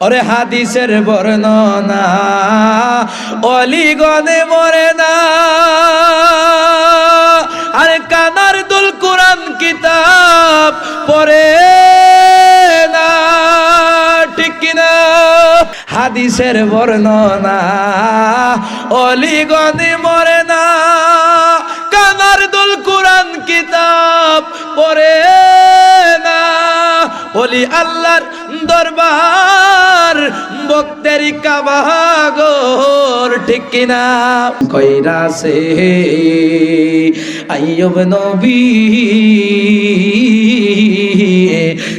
ওরে হাদিসের বর্ণনা অলিগনে মরে না। আরে কানার দুল কোরআন কিতাব পড়ে না হাদিসের বর্ণনা অলিগনে মরে না। কানার দুল কোরআন কিতাব পড়ে না। অলি আল্লাহর দরবার বক্তেরি কাবাগর ঠিক কিনা? কইরা সে আইয়ব নবী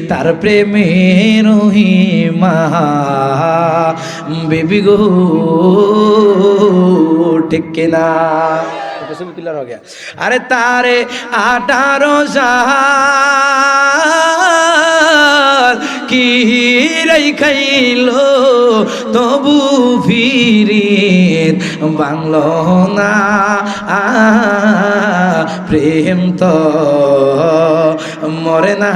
তার প্রেমের মা বেবি গো ঠিক কিনা? আরে তারে আঠারো সাল কি রাই খাইলো, তবু ফিরিত বাংল না। প্রেম তো মরে না।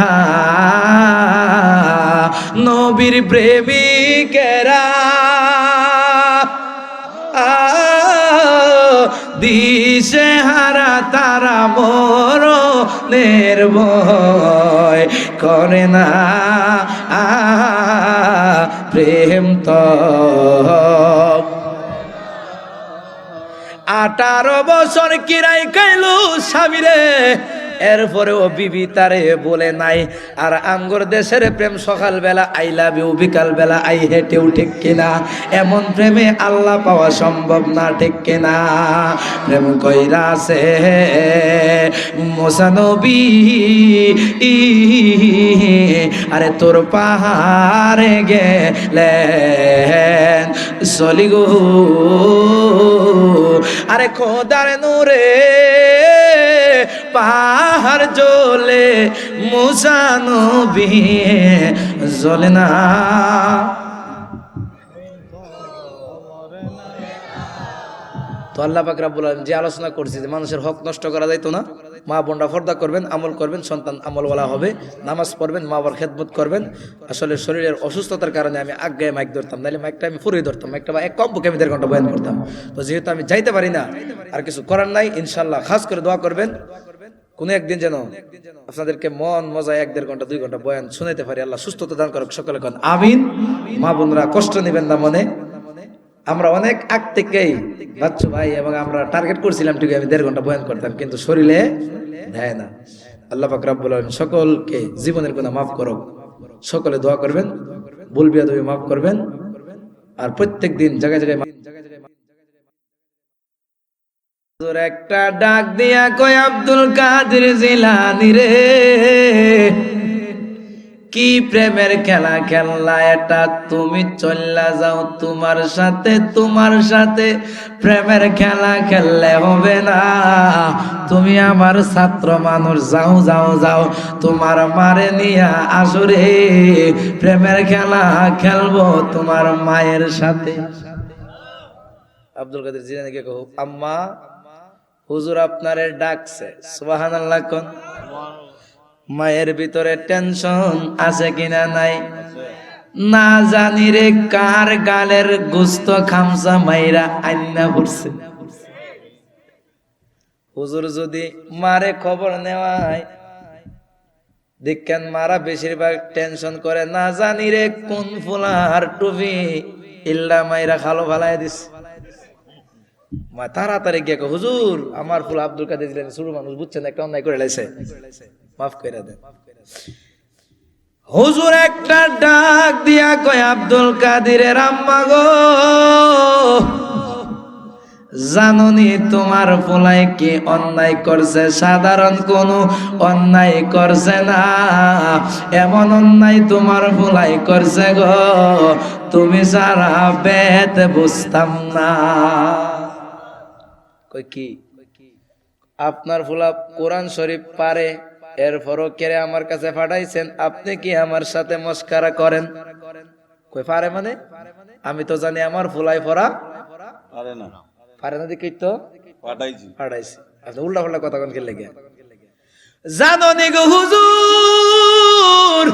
নবীর প্রেমিকেরা দিশে হারা তারা মোর নির্ভয় করে না। প্রেম তো। আঠারো বছর কিরাই খাইলু স্বামীরে এরপরেও বিবি তারে বলে নাই, আর আঙ্গুর দেশের প্রেম সকাল বেলা আই লাভ ইউ বিকাল বেলা আই হেটেও ঠিক কিনা? এমন প্রেমে আল্লাহ পাওয়া সম্ভব না, ঠিক কিনা? প্রেম কইরা আছে মোসানবী আরে তোর পাহাড়ে গেলেন, চলি গো। আরে খোদার নূরে পাহাড় জ্বলে মুসানো বিয়ে জ্বলে না। তো আল্লাহ পাক রাব্বুল আলামিন যে আলোচনা করছি যে মানুষের হক নষ্ট করা যাইতো না, মা বোনরা ফর্দা করবেন, আমল করবেন, সন্তান আমলওয়ালা হবে, নামাজ পড়বেন, মা বাবার খেদমত করবেন। আসলে শরীরের অসুস্থতার কারণে আমি আগে মাইক ধরতাম, নাহলে মাইকটা আমি ফুরিয়ে ধরতাম মাইকটা বা এক কম পক্ষে আমি দেড় ঘণ্টা বয়ান করতাম। তো যেহেতু আমি যাইতে পারি না, আর কিছু করার নাই ইনশাল্লাহ খাস করে দোয়া করবেন। কোনো একদিন যেন আপনাদেরকে মন মজায় এক দেড় ঘণ্টা, দুই ঘণ্টা বয়ান শুনাইতে পারি, আল্লাহ সুস্থতা দান করুক সকলে কন। আমিন। মা বোনরা, কষ্ট নেবেন না মনে। আমরা অনেক আগ থেকেই বাচ্চু ভাই এবং আমরা টার্গেট করছিলাম ঠিক আমি দেড় ঘণ্টা বয়ান করতাম, কিন্তু শরীরে দেয় না। আল্লাহ পাক আলামিন সকলকে জীবনের গুনাহ মাফ করো সকলে দোয়া করবেন, ভুল বিয়াদবি মাফ করবেন, আর প্রত্যেক দিন জায়গায় জায়গায় তোর একটা ডাক দিয়া কয়, আব্দুল কাদের জিলানি রে, কি প্রেমের খেলা খেললা এটা? তুমি চল্লা যাও তোমার সাথে তোমার সাথে প্রেমের খেলা খেললে হবে না। তুমি আমার ছাত্র মানুষ, যাও যাও যাও, তোমার মারে নিয়া আসরে প্রেমের খেলা খেলব তোমার মায়ের সাথে। আব্দুল কাদের জিলানিকে কহো? আম্মা হুজুর আপনারে ডাকছে সুবাহান আল্লাহ কোন? মায়ের ভিতরে টেনশন আছে কিনা নাই? না জানি রে কার গালের গুস্ত খামসা মাইরা আন্না পড়ছে হুজুর যদি মারে খবর নেওয়ায়, দেখেন মারা বেশিরভাগ টেনশন করে, না জানি রে কোন ফুলার টুপি ইল্লা মাইরা খালো ফালাই দিস মা, তাড়াতাড়ি গিয়ে হুজুর, আমার ফুল আব্দুল কাদের দিলেন শুরু মানুষ বুঝছেন একটা অন্যায় করে লাইছে। মাফ করে দেন। হুজুর একটা ডাক দিয়া কয়, আব্দুল কাদিরের আম্মা গো, জাননি তোমার পোলাই কি অন্যায় করছে? সাধারণ কোনো অন্যায় করছে না। এমন অন্যায় তোমার পোলাই করছে গো। তুমি সারা বেত বুঝতাম না। কই কি? আপনার ফুলা কোরআন শরীফ পারে এরপরও কেড়ে আমার কাছে পাঠাইছেন আপনি কি আমার সাথে মস্কারা করেন? কই পারে মানে? আমি তো জানি আমার ফুলাই পড়া পারে না। পারে না দেখি তো? পাঠাইছি। পাঠাইছি। আচ্ছা উল্টা পাল্টা কথা কোন লেগে? জানো নি গো হুজুর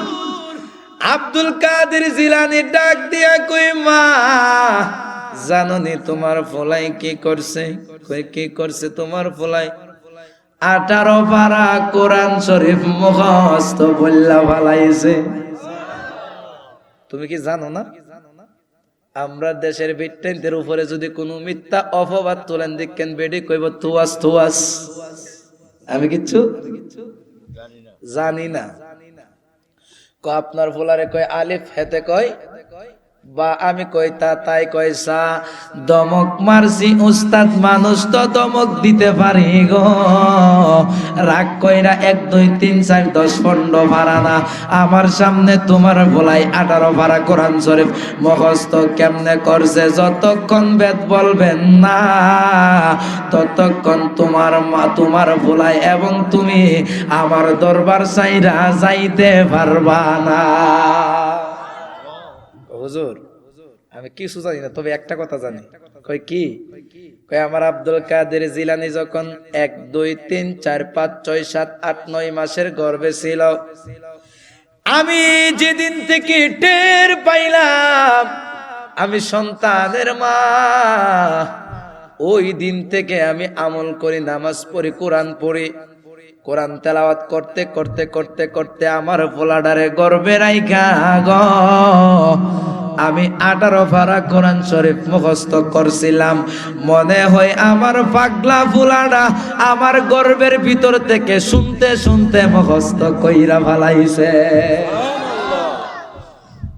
আব্দুল কাদের জিলানি ডাক দিয়া কই মা জাননি তোমার ফলাই কি করছে? কি করছে তোমার ফলাই? আঠারো পারা কোরআন শরীফ মুখস্থ বললা ভালাইছে। তুমি কি জানো না? আমরা দেশের বিটেন্টের উপরে যদি কোনো মিথ্যা অপবাদ তোলেন, দেখেন বেডি কইব, তুয়াস তুয়াস। আমি কিচ্ছু জানি না। ক আপনার ফুলারে কয় আলিফ, হেতে কয় বা আমি কই তা, তাই কয় সা? দমক মারছি, উস্তাদ মানুষ তো দমক দিতে পারি গো। রাগ কইরা এক, দুই, তিন, চার, দশ, পনেরো ভাড়া না। আমার সামনে তোমার ভোলাই আঠারো ভাড়া কোরআন শরীফ। মুখস্থ কেমনে করছে, যতক্ষণ বেদ বলবেন না, ততক্ষণ তোমার মা, তোমার ভোলাই এবং তুমি আমার দরবার চাইরা যাইতে পারবা না। হুজুর, আমি কিছু জানি না, তবে একটা কথা জানি। কই কি? কই আমার আব্দুল কাদের জিলানি যখন এক, দুই, তিন, চার, পাঁচ, ছয়, সাত, আট, নয় মাসের গর্ভে ছিল, আমি যেদিন থেকে টের পাইলাম, আমি সন্তানের মা। ওই দিন থেকে আমি আমল করি, নামাজ পড়ি, কোরআন পড়ি। কোরআন তেলাওয়াত করতে করতে করতে করতে আমার ফোলাডারে গর্বে রাইখা গ। আমি আঠারো ফারা কোরআন শরীফ মুখস্থ করছিলাম। মনে হয় আমার পাগলা ফুলাডা আমার গর্বের ভিতর থেকে শুনতে শুনতে মুখস্থ কইরা ভালাইছে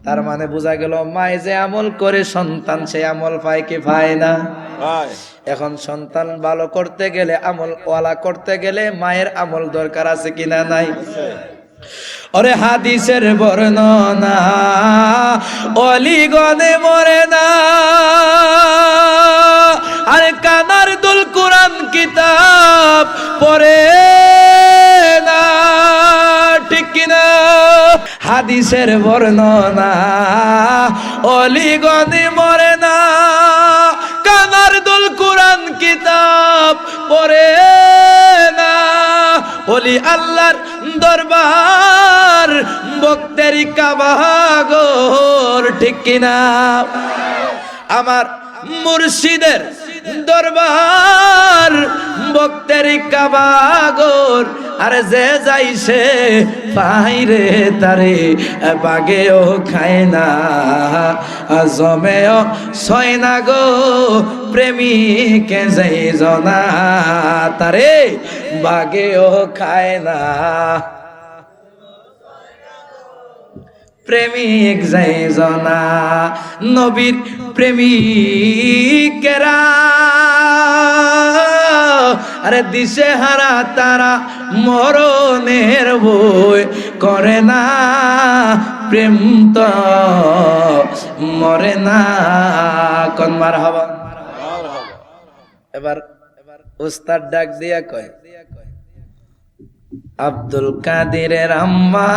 তার মানে বোঝা গেল মায় যে আমল করে সন্তান সে আমল পায় কি পায় না? এখন সন্তান ভালো করতে গেলে আমল ওয়ালা করতে গেলে মায়ের আমল দরকার আছে কিনা নাই? ওরে হাদিসের বর্ণনা অলিগনে মরে না। আরে কানার দুল কোরআন কিতাব পড়ে না হাদিসের বর্ণনা অলিগনে মরে না। কানার দুল কোরআন কিতাব পড়ে না। অলি আল্লাহর দরবার বক্তেরি কাবাগর ঠিক কিনা? আমার মুর্শিদের দরবার বক্তেরি কাবাগর আরে যে যাইছে পাইরে তারে, বাগেও খায় না, জমেও ছয় না গো প্রেমিকে যাই জনা, তারে বাগেও খায় না। প্রেমিক জনা, নবীর প্রেমিকেরা। আরে দিশে হারা তারা মরণের বই করে না, প্রেম তো মরে না। কোন মার হবা এবার উস্তাদ ডাক দিয়া কয় আব্দুল কাদিরের আম্মা।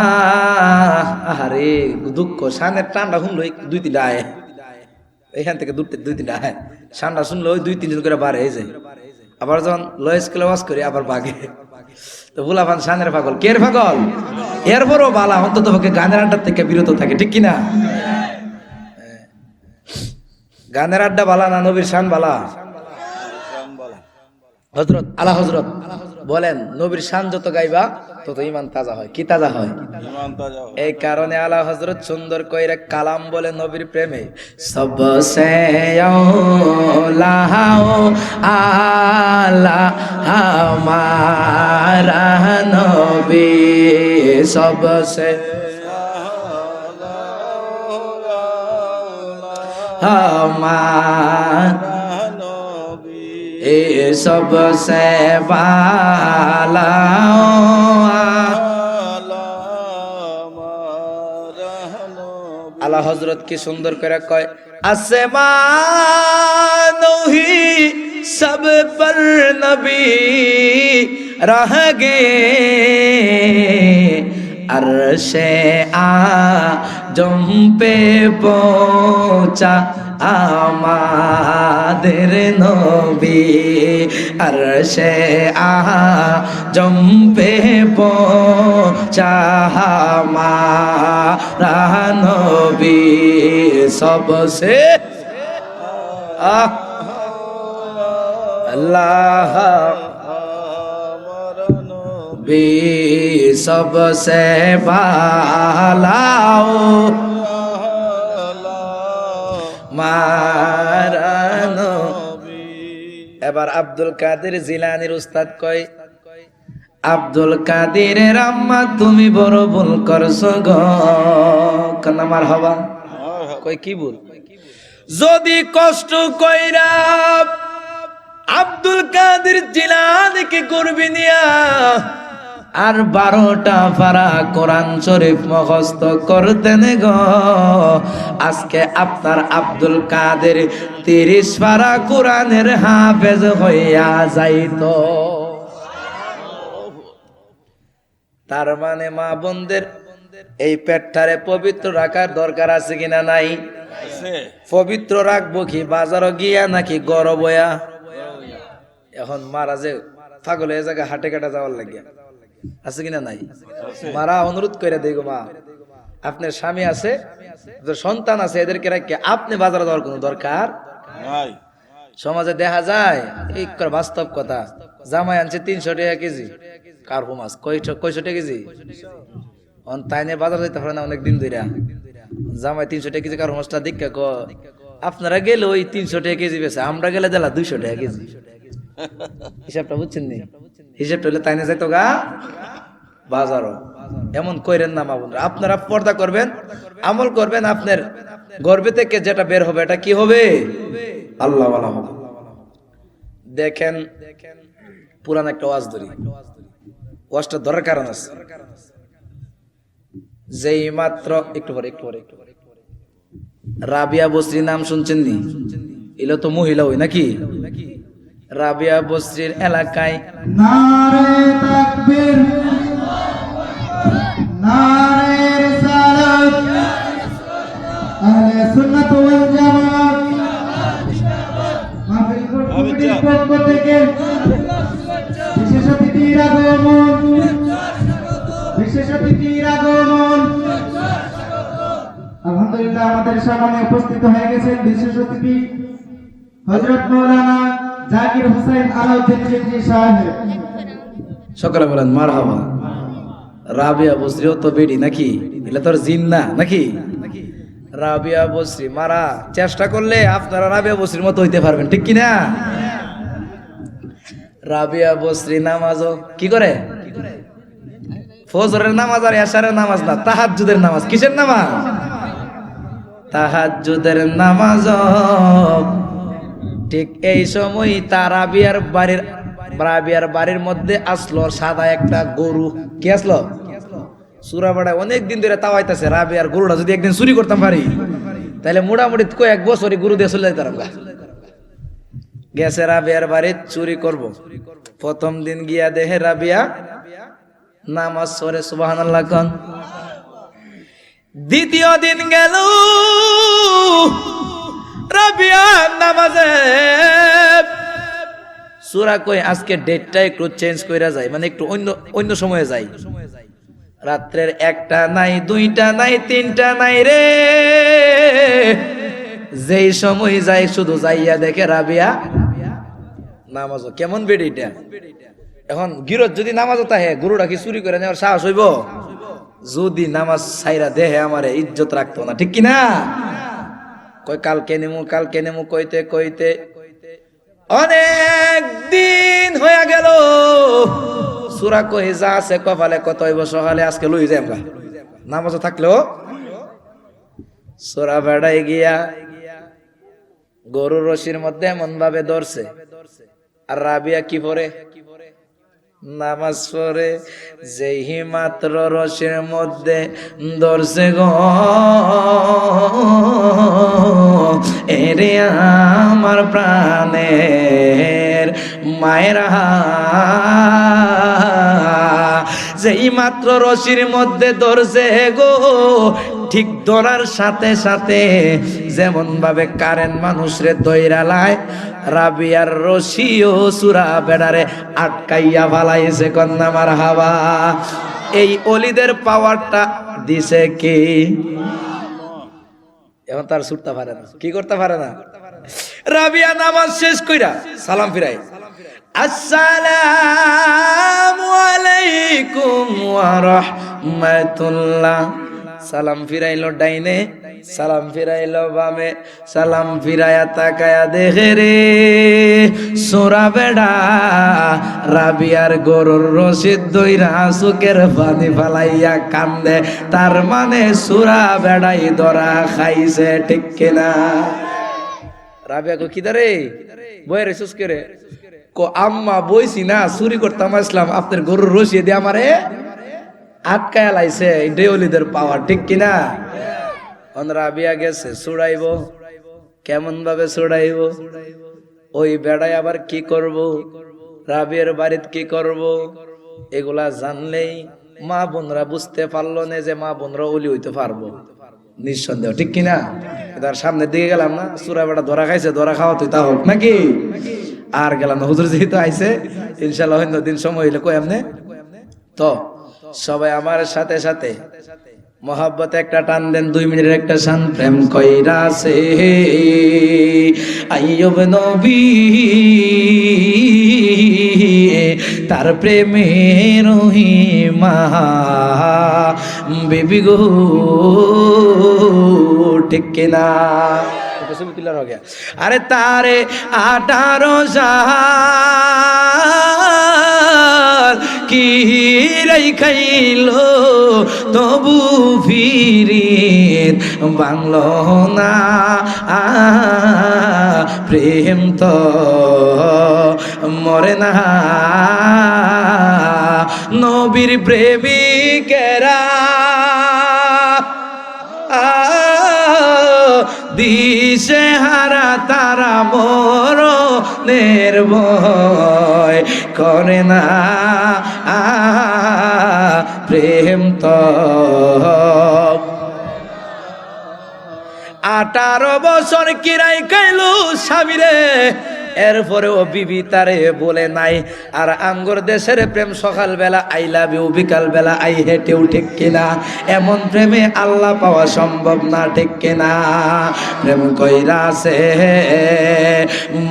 আরে দুঃখ সানের টান্ডা শুনলো দুই তিনটা আয়। এখান থেকে দুই দুই তিনটা আয়। ঠান্ডা শুনলো দুই তিনজন করে বার হয়ে যায় আবার যখন লয়েস কেলে ওয়াজ করি, আবার বাগে। তো বুলাফান সানের পাগল। কের পাগল? এরপরও বালা অন্তত পক্ষে গানের আড্ডার থেকে বিরত থাকে, ঠিক কিনা? গানের আড্ডা বালা না, নবীর শান বালা? হজরত আলা হজরত বলেন নবীর শান যত গাইবা তত ইমান তাজা হয় কি তাজা হয়। এই কারণে আলা হজরত সুন্দর কইরা কালাম বলে নবীর প্রেমে সবসে আলা হামারা নবী সবসে হামার এ সবসে বালা আলা হজরত কি সুন্দর করে কয় আসমানহি সব পর নবী রহ গে अरशे आ জম্পে পৌঁছা আমাদের নবী। আর সে আহা জম্পে পৌঁছা আমারা নবী। সবসে আহ আল্লাহ। भी सबसे भालाओ মারানো এবার আব্দুল কাদের জিলানির উস্তাদ কয় আব্দুল কাদিরের আম্মা তুমি বড় ভুল করছো গো কান্নামার হবা কই কি ভুল যদি কষ্ট কইরা আব্দুল কাদের জিলানিকে করবি নিয়া আর বারোটা পারা কোরআন শরীফ মুখস্থ করতেন গো। আজকে আপনার আব্দুল কাদের তিরিশ পারা কোরআনের হাফেজ হইয়া যাইতো। তার মানে মা বোনদের এই পেটটারে পবিত্র রাখার দরকার আছে কিনা নাই? পবিত্র রাখব কি? বাজারও গিয়া নাকি গড় বয়া এখন মারা যে পাগল হয়ে জায়গা হাটে কাটা যাওয়ার লাগিয়া। আছে কিনা নাই? মারা অনুরোধ করে দেই গো মা আপনার স্বামী আছে সন্তান আছে এদেরকে রাখে আপনি বাজারে যাওয়ার কোনো দরকার নাই। সমাজে দেখা যায় এই বাস্তব কথা। জামাই আনছে তিনশো টাকা কেজি। কার্পু মাছ কয়শো কয়শো টাকা কেজি? তাই নিয়ে বাজার যেতে পারে না অনেক দিন ধরে জামাই তিনশো টাকা কেজি কার্পু মাছটা দীক্ষা ক। আপনারা গেলে ওই তিনশো টাকা কেজি বেছে আমরা গেলে দিলা দুইশো টাকা কেজি। হিসাবটা বুঝছেন নি? হিসাবটা হলে তাই না যাইতো গা? বাজারও। এমন কইরেন না মামুন আপনারা পর্দা করবেন, আমল করবেন আপনার গর্বে থেকে যেটা বের হবে, এটা কি হবে? আল্লাহ হবে। দেখেন, পুরান একটা ওয়াজ ধরি। ওয়াজটা ধরার কারণ আছে। যেই মাত্র একটু পরে একটু পরে একটু পরে। রাবিয়া বসরি নাম শুনছেন নি? এলো তো মহিলা ওই নাকি? রাবিয়া বসরির এলাকায়। বিশেষ বিশেষ আমাদের সামনে উপস্থিত হয়ে গেছেন বিশেষ অতিথি হযরত মাওলানা জাকির হোসেন আলাউদ্দিন চিশতি সাহেব। সকালে বলেন মার হাবা রাবিয়া বসরিও তো বেডি নাকি? এলে তোর জিন না নাকি রাবিয়া বসরি মারা। চেষ্টা করলে আপনারা রাবিয়া বসরির মতো হইতে পারবেন, ঠিক কি না রাবিয়া বসরি নামাজও কি করে? ফজরের নামাজ আর এশারের নামাজ না, তাহাজ্জুদের নামাজ। কিসের নামাজ? তাহাজ্জুদের নামাজ ঠিক এই সময় তার রাবিয়ার বাড়ির রাবিয়ার বাড়ির মধ্যে আসলো সাদা একটা গরু। কি আসলো? সুরাবাড়া অনেক দিন ধরে তাওয়াইতেছে রাবিয়ার গরুটা, যদি একদিন চুরি করতাম পারি। তাহলে মোটামুটি কয়েক বছরই গরু দিয়ে চলে যেতাম গেছে রাবিয়ার বাড়ি চুরি করব। প্রথম দিন গিয়া দেহে রাবিয়া নামাজ সরে কন। দ্বিতীয় দিন গেল নামাজে। সুরা কই, আজকে ডেটটা একটু চেঞ্জ কইরা যায় মানে একটু অন্য অন্য সময়ে যাই। রাত্রের একটা নাই, দুইটা নাই, তিনটা নাই রে। যেই সময় যাই, শুধু যাইয়া দেখে রাবিয়া নামাজ কেমন বেডিটা এখন গিরত যদি নামাজও তাহে গরুটা কি চুরি করে নেওয়ার সাহস হইব? যদি নামাজ সাইরা দেহে আমারে ইজ্জত রাখতো না, ঠিক কি না কই, কালকে নেমু কালকে নেমু, কইতে কইতে। অনেক দিন হয়ে গেল। সুরা কই যা আছে কপালে কত সকালে, আজকে লই যাই আমরা। নামাজও থাকলেও সোরা বেড়াই গিয়া গরুর রশির মধ্যে এমন ভাবে ধরছে। আর রাবিয়া কি পরে? নামাজ পড়ে যেই মাত্র রসের মধ্যে ধরছে গো। এরে আমার প্রাণের মায়েরা যেই মাত্র রশির মধ্যে ধরছে গো। ঠিক ধরার সাথে সাথে যেমন ভাবে কারেন্ট মানুষরে দৈরালায় রাবিয়ার রশিও সুরা বেড়ারে আটকাইয়া ফালাইছে কন্যামার হাওয়া এই অলিদের পাওয়ারটা দিছে কি? এখন তার ছুটতে পারে না। কি করতে পারে না? রাবিয়া নামাজ শেষ কইরা সালাম ফিরাই আসসালামু আলাইকুম ওয়া রাহমাতুল্লাহ। সালাম ফিরাইলো ডাইনে, সালাম ফিরাইলো বামে, সালাম ফিরায়া তাকায়া দেখে রে। সোরা বেড়া, রাবিয়ার গরুর রশিদ দইরা সুকের পানি ফালাইয়া কান্দে, তার মানে সুরা বেড়াই ধরা খাইছে, ঠিক কিনা? রাবিয়া কো কি দারে বয়ে রে সুস করে। কো, আম্মা বইছি না, চুরি করতাম, আসলাম, আপনার গরুর রশি দিয়ে আমারে আটকায় লাইছে ডেওলিদের পাওয়ার ঠিক কিনা? রাবিয়া গেছে, ছুড়াইব। কেমন ভাবে ছুড়াইব? ওই বেড়ায় আবার কি করব? রাবিয়ার বাড়িতে কি করব? এগুলা জানলেই মা বোনরা বুঝতে পারল না যে মা বোনরা অলি হইতে পারব। নিঃসন্দেহ, ঠিক কিনা? তার সামনের দিকে গেলাম না, সুরা বেটা ধরা খাইছে, ধরা খাওয়া তুই তা হোক, নাকি? আর গেলাম না, হুজুর যেহেতু আইছে, ইনশাল্লাহ দিন সময় হইলে কই এমনে তো সবাই আমার সাথে সাথে। মহাব্বত একটা টান দেন দুই মিনিটের একটা শান। প্রেম কইরা সে আইয়ব নবী তার প্রেমে রহিমা। বেবি গো ঠিক কিনা? আরে তারে আঠারো সাল কি খাইল? তবু ফিরিত বাংল না। প্রেম তো মরে না। নবীর প্রেমিকেরা দিশে হারা তারা মোর নির্ভয় করে না। প্রেম তো আঠারো বছর কিরাই খাইলু স্বামীরে এরপরেও বিবি তারে বলে নাই, আর আমগর দেশের প্রেম সকাল বেলা আই লাভ ইউ বিকাল বেলা আই হেটেও ঠিক কিনা? এমন প্রেমে আল্লাহ পাওয়া সম্ভব না, ঠিক কিনা? প্রেম কইরা আছে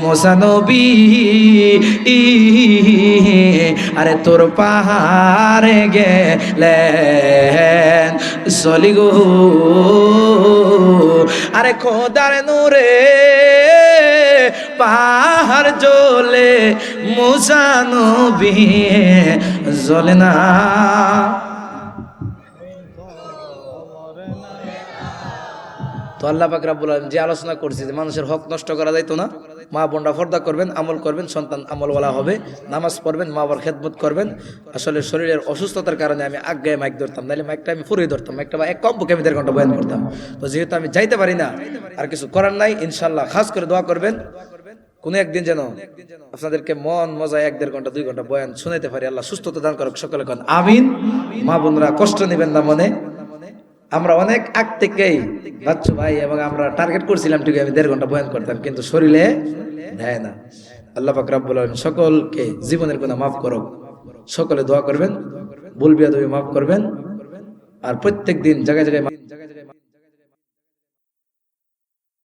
মোসানবী আরে তোর পাহাড়ে চলি গো। আরে খোদার নূরে পাহাড় জ্বলে মুসানবি জ্বলে না। তো আল্লাহ পাক রাব্বুল আলামিন যে আলোচনা করছি যে মানুষের হক নষ্ট করা যাইতো না, মা বোনরা পর্দা করবেন, আমল করবেন, সন্তান আমলওয়ালা হবে, নামাজ পড়বেন, মা বাবার খেদমত করবেন। আসলে শরীরের অসুস্থতার কারণে আমি আজ্ঞায় মাইক ধরতাম, নাহলে মাইকটা আমি ফুরিয়ে ধরতাম মাইকটা বা এক কম বুকে আমি দেড় ঘণ্টা বয়ান করতাম। তো যেহেতু আমি যাইতে পারি না, আর কিছু করার নাই ইনশাল্লাহ খাস করে দোয়া করবেন। কোনো একদিন যেন আপনাদেরকে মন মজায় এক দেড় ঘণ্টা, দুই ঘণ্টা বয়ান শুনাইতে পারি, আল্লাহ সুস্থতা দান করুক সকলে কন, আমিন। মা বোনরা কষ্ট নেবেন না মনে। আমরা অনেক আগ থেকেই বাচ্চু ভাই এবং আমরা টার্গেট করছিলাম ঠিক আমি দেড় ঘণ্টা বয়ান করতাম, কিন্তু শরীরে দেয় না। আল্লাহ পাক বলেন সকলকে জীবনের কোনো মাফ করো সকলে দোয়া করবেন বলবি বিয়াদবি মাফ করবেন, আর প্রত্যেক দিন জায়গায় জায়গায়